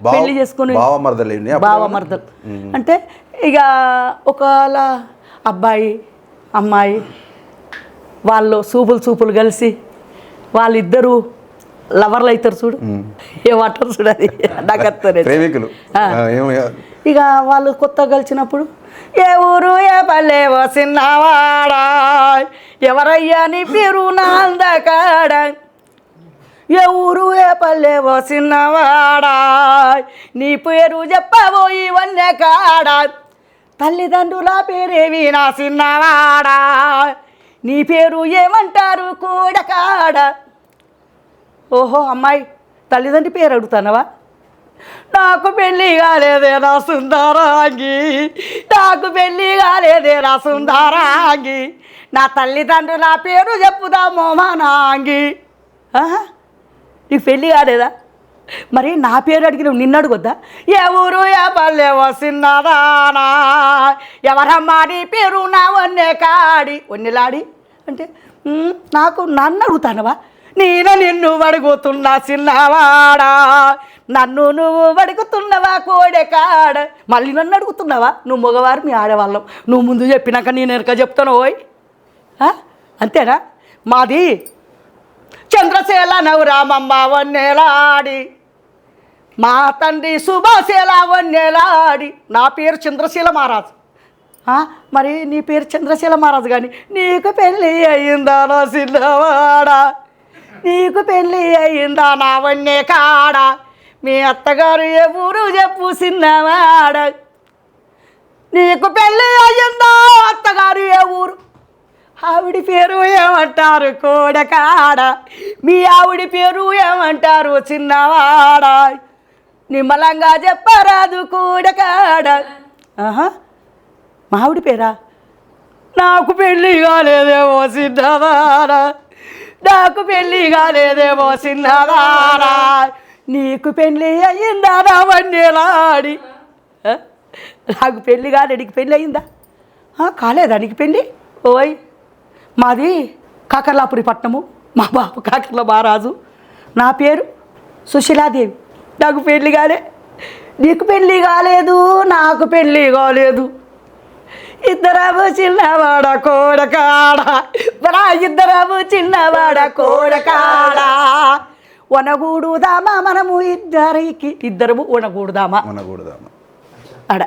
పెళ్ళి చేసుకుని బావ మరదలు ఇన్ని అప్పుడు బావ మరదలు అంటే ఇక ఒకవేళ అబ్బాయి అమ్మాయి వాళ్ళు సూపులు సూపులు కలిసి వాళ్ళిద్దరూ లవర్లు అవుతారు చూడు. ఏమంటారు చూడు అది? నాకు ప్రేమికులు. ఏం- ఇక వాళ్ళు కొత్త కలిసినప్పుడు ఏ ఊరు ఏ పల్లె ఓ చిన్నవాడా? ఎవరయ్యా నీ పేరు నాందకాడ ఏ ఊరు ఏ పల్లె ఓ చిన్నవాడా? నీ పేరు చెప్పవో వన్య కాడా? తల్లిదండ్రుల పేరేవి నా చిన్నవాడా? నీ పేరు ఏమంటారు కూడా కాడా ఓహో అమ్మాయి తల్లిదండ్రి పేరు అడుగుతానవా? నాకు పెళ్ళి కాలేదే నా సుందరాంగి. నాకు పెళ్ళి కాలేదే నా సుందరాంగి. నా తల్లిదండ్రుల పేరు చెప్పుదామో మా ఆహా, నీకు పెళ్ళి కాలేదా? మరి నా పేరు అడిగిన నిన్ను అడుగుద్దా? ఏ ఊరు ఏ పల్లె వస్తున్నదానా ఎవరమ్మా నీ పేరు నా వన్నే కాడి? వన్నెలాడి అంటే నాకు నన్ను అడుగుతానవా? నేను నిన్ను అడుగుతున్నా చిన్నవాడా? నన్ను నువ్వు అడుగుతున్నవా కోడె కాడ? మళ్ళీ నన్ను అడుగుతున్నావా? నువ్వు మగవారు మీ ఆడవాళ్ళం. నువ్వు ముందు చెప్పినాక నేను ఎనక చెప్తాను ఓయ్. అంతేనా? మాది చంద్రశేల నవరామమ్మ వన్నెలాడి. మా తండ్రి సుభాశీల వన్నెలాడి. నా పేరు చంద్రశీల మహారాజు. మరి నీ పేరు చంద్రశీల మహారాజు కానీ నీకు పెళ్ళి అయ్యిందా నా నీకు పెళ్ళి అయ్యిందా నా వన్నే కాడ? మీ అత్తగారు ఏ ఊరు చెప్పు సిన్నవాడ? నీకు పెళ్ళి అయ్యిందా అత్తగారు ఏ ఊరు ఆవిడ పేరు ఏమంటారు కోడకాడ? మీ ఆవిడ పేరు ఏమంటారు చిన్నవాడ? నిమ్మలంగా చెప్పరాదు కోడకాడ. ఆహా మా ఆవిడ పేరా? నాకు పెళ్ళి కాలేదేమో చిన్నదారా నాకు పెళ్ళి కాలేదేమో చిన్నవాడ. నీకు పెళ్ళి అయ్యిందా నా వన్నెలాడి? నాకు పెళ్ళి కాలేడికి పెళ్ళి అయిందా? కాలేదానికి కాలేదా నీకు పెళ్ళి? ఓయ్ మాది కాకర్లాపురి పట్నము మా బాబు కాకర్ల మహారాజు. నా పేరు సుశీలాదేవి. నాకు పెళ్ళి కాలే. నీకు పెళ్ళి కాలేదు నాకు పెళ్ళి కాలేదు. ఇద్దరము చిన్నవాడ కోడకాడ. బరా ఇద్దరము చిన్నవాడ కోడకాడ. వనగూడుదామా మనము ఇద్దరికి. ఇద్దరము వనగూడుదామా? అనకూడదమ్మ అడ.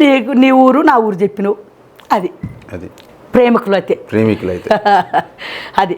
నీకు నీ ఊరు నా ఊరు చెప్పినవు. అది. అది. ప్రేమికులు అయితే ప్రేమికులు అయితే అది.